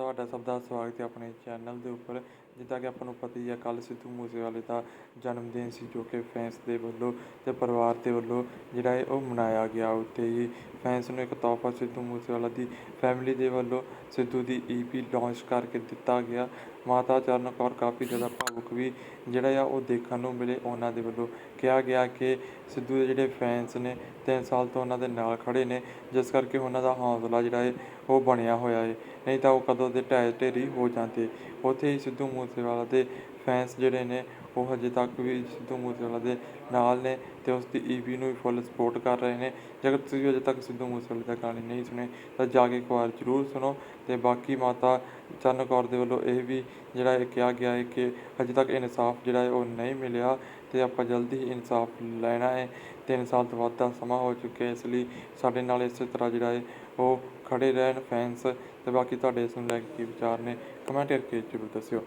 ਤੁਹਾਡਾ ਸਭ ਦਾ ਸਵਾਗਤ ਹੈ ਆਪਣੇ ਚੈਨਲ ਦੇ ਉੱਪਰ। ਜਿੱਦਾਂ ਕਿ ਆਪਾਂ ਨੂੰ ਪਤਾ ਹੀ ਹੈ, ਕੱਲ੍ਹ ਸਿੱਧੂ ਮੂਸੇਵਾਲੇ ਦਾ ਜਨਮ ਦਿਨ ਸੀ ਜੋ ਕਿ ਫੈਨਸ ਦੇ ਵੱਲੋਂ ਤੇ ਪਰਿਵਾਰ ਦੇ ਵੱਲੋਂ ਜਿਹੜਾ ਹੈ ਉਹ ਮਨਾਇਆ ਗਿਆ। ਉੱਤੇ ਹੀ ਫੈਨਸ ਨੂੰ ਇੱਕ ਤੋਹਫਾ ਸਿੱਧੂ ਮੂਸੇਵਾਲਾ ਦੀ ਫੈਮਿਲੀ ਦੇ ਵੱਲੋਂ ਸਿੱਧੂ ਦੀ ਈਪੀ ਲਾਂਚ ਕਰਕੇ ਦਿੱਤਾ ਗਿਆ। ਮਾਤਾ ਚਰਨ ਕੌਰ ਕਾਫੀ ਜ਼ਿਆਦਾ ਭਾਵੁਕ ਵੀ ਜਿਹੜਾ ਆ ਉਹ ਦੇਖਣ ਨੂੰ ਮਿਲੇ। ਉਹਨਾਂ ਦੇ ਵੱਲੋਂ ਕਿਹਾ ਗਿਆ ਕਿ ਸਿੱਧੂ ਦੇ ਜਿਹੜੇ ਫੈਨਸ ਨੇ, ਤਿੰਨ ਸਾਲ ਤੋਂ ਉਹਨਾਂ ਦੇ ਨਾਲ ਖੜੇ ਨੇ। ਜਿਸ ਕਰਕੇ ਉਹਨਾਂ ਦਾ ਹੌਸਲਾ ਜਿਹੜਾ ਹੈ ਉਹ ਬਣਿਆ ਹੋਇਆ ਹੈ ਨਹੀਂ ਤਾਂ ਉਹ ਕਦੋਂ ਦੇ ਢਹਿ ਢੇਰੀ ਹੋ ਜਾਂਦੇ। ਉੱਥੇ ਹੀ ਸਿੱਧੂ ਮੂਸੇਵਾਲਾ ਦੇ ਫੈਨਸ ਜਿਹੜੇ ਨੇ, ਉਹ ਹਜੇ ਤੱਕ ਵੀ ਸਿੱਧੂ ਮੂਸੇਵਾਲਾ ਦੇ ਨਾਲ ਨੇ ਤੇ ਉਸ ਦੀ ਈਪੀ ਨੂੰ ਵੀ ਫੁੱਲ ਸਪੋਰਟ ਕਰ ਰਹੇ ਨੇ। ਜੇਕਰ ਤੁਸੀਂ ਹਜੇ ਤੱਕ ਸਿੱਧੂ ਮੂਸੇਵਾਲੇ ਦਾ ਗਾਣੇ ਨਹੀਂ ਸੁਣੇ, ਤਾਂ ਜਾ ਕੇ ਇੱਕ ਵਾਰ ਜ਼ਰੂਰ ਸੁਣੋ ਤੇ ਬਾਕੀ ਮਾਤਾ ਚਰਨ ਕੌਰ ਦੇ ਵੱਲੋਂ ਇਹ ਵੀ ਜਿਹੜਾ ਇਹ ਕਿਹਾ ਗਿਆ ਹੈ ਕਿ ਹਜੇ ਤੱਕ ਇਨਸਾਫ ਜਿਹੜਾ ਹੈ ਉਹ ਨਹੀਂ ਮਿਲਿਆ ਤੇ ਆਪਾਂ ਜਲਦੀ ਹੀ ਇਨਸਾਫ ਲੈਣਾ ਹੈ ਤਿੰਨ ਸਾਲ ਤੋਂ ਵੱਧ ਦਾ ਸਮਾਂ ਹੋ ਚੁੱਕਿਆ ਇਸ ਲਈ ਸਾਡੇ ਨਾਲ ਇਸੇ ਤਰ੍ਹਾਂ ਜਿਹੜਾ ਹੈ, ਉਹ ਖੜੇ ਰਹਿਣ ਫੈਨਸ ਤੇ ਬਾਕੀ ਤੁਹਾਡੇ ਇਸ ਨੂੰ ਲੈ ਕੇ ਕੀ ਵਿਚਾਰ ਨੇ ਕਮੈਂਟ ਕਰਕੇ ਜ਼ਰੂਰ ਦੱਸਿਓ।